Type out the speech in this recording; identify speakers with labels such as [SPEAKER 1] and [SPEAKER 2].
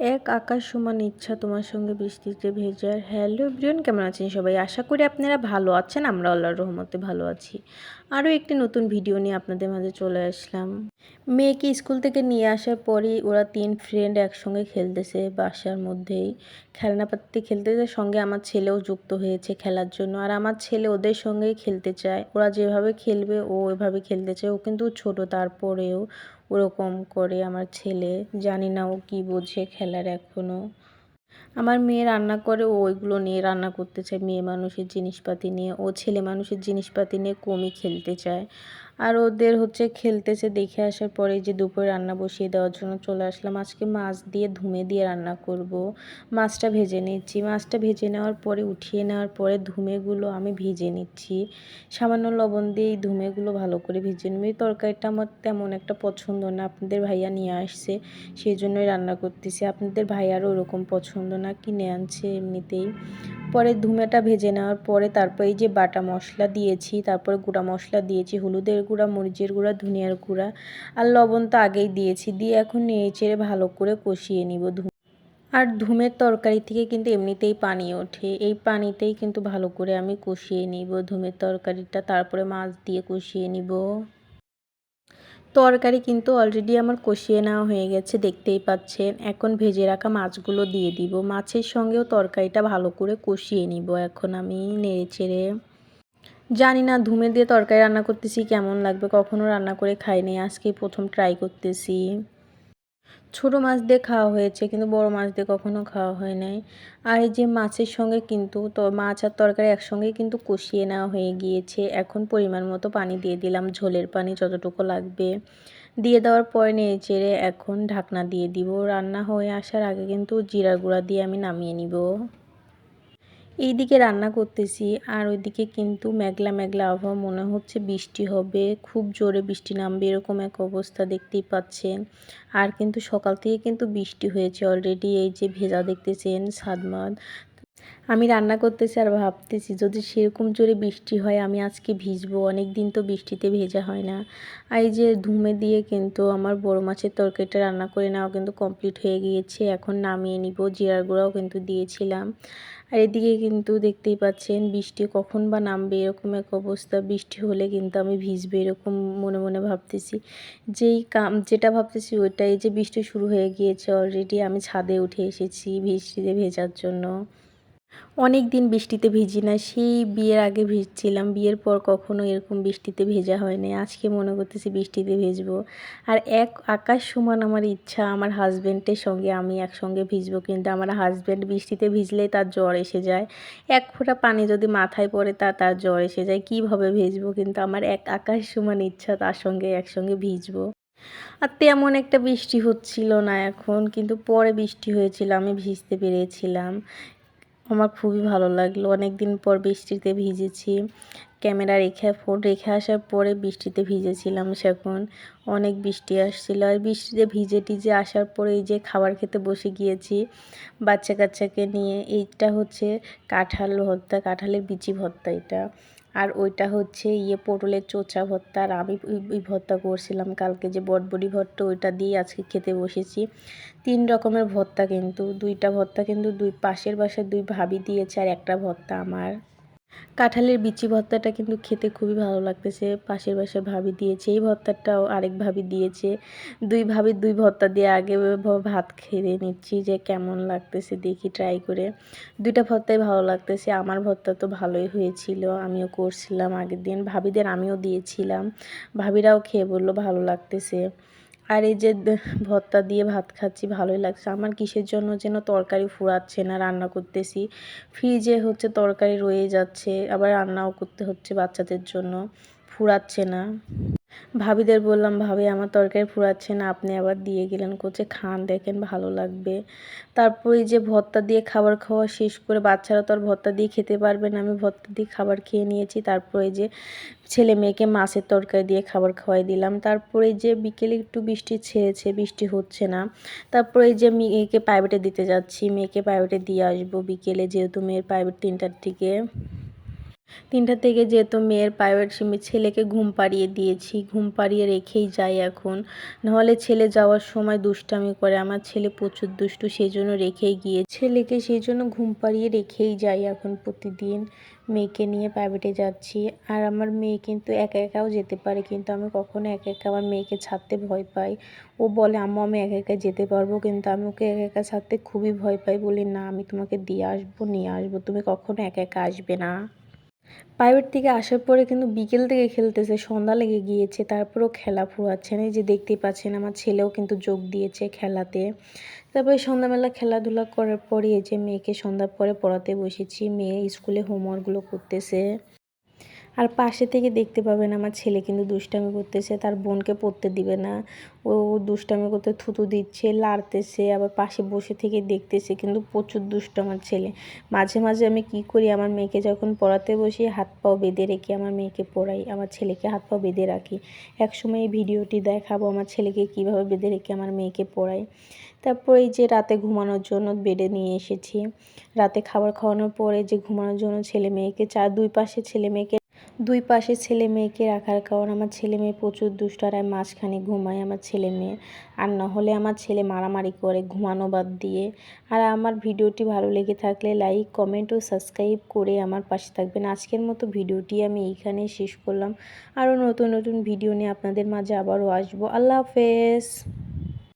[SPEAKER 1] এক আকাশ সমান ইচ্ছা তোমার সঙ্গে বৃষ্টিতে ভেজার হ্যালো ব্রিয়ন কেমন আছেন সবাই? আশা করি আপনারা ভালো আছেন, আমরা আল্লাহর রহমতে ভালো আছি। আরও একটি নতুন ভিডিও নিয়ে আপনাদের মাঝে চলে আসলাম। মেয়েকে স্কুল থেকে নিয়ে আসার পরই ওরা তিন ফ্রেন্ড একসঙ্গে খেলতেছে বাসার মধ্যেই। খেলনাপাতি খেলতেছে, সঙ্গে আমার ছেলেও যুক্ত হয়েছে খেলার জন্য। আর আমার ছেলে ওদের সঙ্গেই খেলতে চায়। ওরা যেভাবে খেলবে, ও ওইভাবে খেলতে চায়। ও কিন্তু ছোট, তারপরেও ওরকম করে আমার ছেলে, জানি না ও কী বোঝে খেলার এখনও আমার মেয়ে রান্না করে, ও ওইগুলো নিয়ে রান্না করতে চায়, মেয়ে মানুষের জিনিসপাতি নিয়ে। ও ছেলে মানুষের জিনিসপাতি নিয়ে কমই খেলতে চায়। আর ওদের হচ্ছে খেলতেছে দেখে আসার পরে যে দুপুরে রান্না বসিয়ে দেওয়ার জন্য চলে আসলাম। আজকে মাছ দিয়ে ধুমে দিয়ে রান্না করব। মাছটা ভেজে নিচ্ছি। মাছটা ভেজে নেওয়ার পরে, উঠিয়ে নেওয়ার পরে ধুমেগুলো আমি ভেজে নিচ্ছি। সামান্য লবণ দিয়ে এই ধুমেগুলো ভালো করে ভেজে নেব। এই তরকারিটা আমার তেমন একটা পছন্দ না। আপনাদের ভাইয়া নিয়ে আসছে সেই জন্যই রান্না করতেছি। আপনাদের ভাইয়ারও ওরকম পছন্দ না, কিনে আনছে এমনিতেই। পরে ধুমেটা ভেজে নেওয়ার পরে তারপর এই যে বাটা মশলা দিয়েছি, তারপরে গুঁড়া মশলা দিয়েছি, হলুদের গুঁড়া, মরিচের গুঁড়া, ধনিয়ার গুঁড়া আর লবণ তো আগেই দিয়েছি। দিয়ে এখন নেড়ে চেড়ে ভালো করে কষিয়ে নিব আর ধুমের তরকারি থেকে কিন্তু এমনিতেই পানি ওঠে। এই পানিতেই কিন্তু ভালো করে আমি কষিয়ে নিব ধুমের তরকারিটা। তারপরে মাছ দিয়ে কষিয়ে নিব। তরকারি কিন্তু অলরেডি আমার কষিয়ে নেওয়া হয়ে গেছে, দেখতেই পাচ্ছেন। এখন ভেজে রাখা মাছগুলো দিয়ে দিব। মাছের সঙ্গেও তরকারিটা ভালো করে কষিয়ে নিব এখন আমি নেড়ে চেড়ে জানি না, ধুমে দিয়ে তরকারি রান্না করতেছি, কেমন লাগবে? কখনো রান্না করে খাইনি আজকে প্রথম ট্রাই করতেছি। ছোট মাছ দিয়ে খাওয়া হয়েছে, কিন্তু বড় মাছ দিয়ে কখনো খাওয়া হয় নাই। আর এই যে মাছের সঙ্গে কিন্তু মাছ আর তরকারি একসঙ্গে কিন্তু কষিয়ে নেওয়া হয়ে গিয়েছে। এখন পরিমাণ মতো পানি দিয়ে দিলাম, ঝোলের পানি যতটুকু লাগবে। দিয়ে দেওয়ার পরে নেড়ে চেড়ে এখন ঢাকনা দিয়ে দিব। রান্না হয়ে আসার আগে কিন্তু জিরা গুঁড়া দিয়ে আমি নামিয়ে নিব। এইদিকে রান্না করতেছি আর ওইদিকে কিন্তু মেঘলা মেঘলা আবহাওয়া, মনে হচ্ছে বৃষ্টি হবে। খুব জোরে বৃষ্টি নামবে এরকম এক অবস্থা দেখতেই পাচ্ছেন। আর কিন্তু সকাল থেকে কিন্তু বৃষ্টি হয়েছে অলরেডি এই যে ভেজা দেখতেছেন সাদমাদ। আমি রান্না করতেছি আর ভাবতেছি, যদি সেরকম জোরে বৃষ্টি হয়, আমি আজকে ভিজবো। অনেক দিন তো বৃষ্টিতে ভেজা হয় না। আর এই যে ধুমে দিয়ে কিন্তু আমার বড় মাছের তরকারিটা রান্না করে নেওয়া কিন্তু কমপ্লিট হয়ে গিয়েছে। এখন নামিয়ে নিব, জিরার গুঁড়াও কিন্তু দিয়েছিলাম। আর এদিকে কিন্তু দেখতেই পাচ্ছেন, বৃষ্টি কখন বা নামবে এরকম এক অবস্থা। বৃষ্টি হলে কিন্তু আমি ভিজবে এরকম মনে মনে ভাবতেছি। যেই কাম, যেটা ভাবতেছি ওইটাই যে বৃষ্টি শুরু হয়ে গিয়েছে অলরেডি আমি ছাদে উঠে এসেছি বৃষ্টিতে ভেজার জন্য। অনেক দিন বৃষ্টিতে ভিজি না সেই বিয়ের আগে ভিজছিলাম। বিয়ের পর কখনো এরকম বৃষ্টিতে ভেজা হয়নি। আজকে মনে করতেছি বৃষ্টিতে ভিজবো। আর এক আকাশ সমান আমার ইচ্ছা, আমার হাজব্যান্ডের সঙ্গে আমি একসঙ্গে ভিজবো। কিন্তু আমার হাজব্যান্ড বৃষ্টিতে ভিজলেই তার জ্বর এসে যায়। এক ফোঁটা পানি যদি মাথায় পড়ে তা তার জ্বর এসে যায়। কীভাবে ভিজবো? কিন্তু আমার এক আকাশ সমান ইচ্ছা, তার সঙ্গে একসঙ্গে ভিজবো। আর তেমন একটা বৃষ্টি হচ্ছিল না এখন, কিন্তু পরে বৃষ্টি হয়েছিল, আমি ভিজতে পেরেছিলাম। আমার খুবই ভালো লাগল। অনেক দিন পর বৃষ্টিতে ভিজেছি। ক্যামেরা রেখে, ফোন রেখে আসার পরে বৃষ্টিতে ভিজেছিলাম সেখন। অনেক বৃষ্টি আসছিল। আর বৃষ্টিতে ভিজে টিজে আসার পরে এই যে খাবার খেতে বসে গিয়েছি বাচ্চা কাচ্চাকে নিয়ে, এইটা হচ্ছে কাঁঠাল ভর্তা, কাঁঠালের বিচি ভর্তা এটা। আর ওইটা হচ্ছে ইয়ে পটলের চোচা ভর্তা আর আমি ওই ভর্তা করছিলাম কালকে যে বটবড়ি ভর্তা, ওইটা দিয়ে আজকে খেতে বসেছি। তিন রকমের ভর্তা কিন্তু, দুইটা ভর্তা কিন্তু দুই পাশের বাসার দুই ভাবি দিয়েছে আর একটা ভর্তা আমার। কাঁঠালের বিচি ভর্তাটা কিন্তু খেতে খুবই ভালো লাগতেছে। পাশের বাসার ভাবি দিয়েছে, এই ভর্তাটাও আরেক ভাবি দিয়েছে। দুই ভাবি দুই ভর্তা দিয়ে আগে ভাত খেয়ে নিচ্ছি যে কেমন লাগতেছে, দেখি ট্রাই করে। দুইটা ভর্তাই ভালো লাগতেছে, আমার ভর্তা তো ভালোই হয়েছিল, আমিও করছিলাম আগের দিন। ভাবিদের আমিও দিয়েছিলাম, ভাবিরাও খেয়ে বলল ভালো লাগতেছে। আর এই যে ভর্তা দিয়ে ভাত খাচ্ছি, ভালোই লাগছে। আমার কিসের জন্য যেন তরকারি ফুরাচ্ছে না, রান্না করতেছি। ফ্রিজে হচ্ছে তরকারি রয়ে যাচ্ছে, আবার রান্নাও করতে হচ্ছে বাচ্চাদের জন্য। ফুরাচ্ছে না। ভাবিদের বললাম, ভাবি, আমার তরকারি ফুরাচ্ছে না, আপনি আবার দিয়ে গেলেন কোচে, খান, দেখেন ভালো লাগবে। তারপরে যে ভর্তা দিয়ে খাবার খাওয়া শেষ করে বাচ্চারা তো আর ভর্তা দিয়ে খেতে পারবে না, আমি ভর্তা দিয়ে খাবার খেয়ে নিয়েছি। তারপরে যে ছেলে মেয়েকে মাছের তরকারি দিয়ে খাবার খাওয়াই দিলাম। তারপরে যে বিকেলে একটু বৃষ্টি ছেড়েছে, বৃষ্টি হচ্ছে না। তারপরে যে মেয়েকে প্রাইভেটে দিতে যাচ্ছি, মেয়েকে প্রাইভেটে দিয়ে আসব বিকেলে, যেহেতু মেয়ের প্রাইভেট তিনটার দিকে। তিনটা থেকে যেহেতু মেয়ের প্রাইভেট সিমে ছেলেকে ঘুম পাড়িয়ে দিয়েছি, ঘুম পাড়িয়ে রেখেই যাই এখন। নাহলে ছেলে যাওয়ার সময় দুষ্টামি করে, আমার ছেলে প্রচুর দুষ্টু সেই জন্য রেখেই গিয়ে ছেলেকে সেই জন্য ঘুম পাড়িয়ে রেখেই যাই এখন প্রতিদিন। মেয়েকে নিয়ে প্রাইভেটে যাচ্ছি। আর আমার মেয়ে কিন্তু একা একাও যেতে পারে, কিন্তু আমি কখনো একা একা আমার মেয়েকে ছাড়তে ভয় পাই। ও বলে, আম্মু, আমি একা একা যেতে পারব, কিন্তু আমি ওকে একা একা ছাড়তে খুবই ভয় পাই। বলি, না, আমি তোমাকে দিয়ে আসব, নিয়ে আসব। তুমি কখনো একা একা আসবে না। প্রাইভেট থেকে আসার পরে কিন্তু বিকেল থেকে খেলতেছে, সন্ধ্যা লেগে গিয়েছে, তারপরেও খেলা ফুরাচ্ছেন। এই যে দেখতে পাচ্ছেন, আমার ছেলেও কিন্তু যোগ দিয়েছে খেলাতে। তারপরে সন্ধ্যাবেলা খেলাধুলা করার পরে যে মেয়েকে সন্ধ্যার পরে পড়াতে বসেছি। মেয়ে স্কুলে হোমওয়ার্কগুলো করতেছে। আর পাশে থেকে দেখতে পাবেন আমার ছেলে কিন্তু দুষ্টামি করতেছে, তার বোনকে পড়তে দিবে না। ও দুষ্টামি করতে থুতু দিচ্ছে, লাড়তেছে, আবার পাশে বসে থেকে দেখতেছে, কিন্তু প্রচুর দুষ্ট আমার ছেলে। মাঝে মাঝে আমি কি করি, আমার মেয়েকে যখন পড়াতে বসি, হাত পাও বেঁধে রেখে আমার মেয়েকে পড়াই, আমার ছেলেকে হাত পাও বেঁধে রাখি। একসময় এই ভিডিওটি দেখাবো, আমার ছেলেকে কীভাবে বেঁধে রেখে আমার মেয়েকে পড়াই। তারপর এই যে রাতে ঘুমানোর জন্য বেডে নিয়ে এসেছি। রাতে খাবার খাওয়ানোর পরে যে ঘুমানোর জন্য ছেলে মেয়েকে চার দুই পাশে ছেলে মেয়েকে দুই পাশে ছেলে মেয়েকে রাখার কারণ আমার ছেলে মেয়ে প্রচুর দুষ্ট আর মাঝখানে ঘুমাই আমার ছেলে মেয়ে। আর না হলে আমার ছেলে মারামারি করে ঘুমানো বাদ দিয়ে। আর আমার ভিডিওটি ভালো লেগে থাকলে লাইক, কমেন্ট ও সাবস্ক্রাইব করে আমার পাশে থাকবেন। আজকের মতো ভিডিওটি আমি এইখানেই শেষ করলাম। আরও নতুন নতুন ভিডিও নিয়ে আপনাদের মাঝে আবারও আসব। আল্লাহ হাফেজ।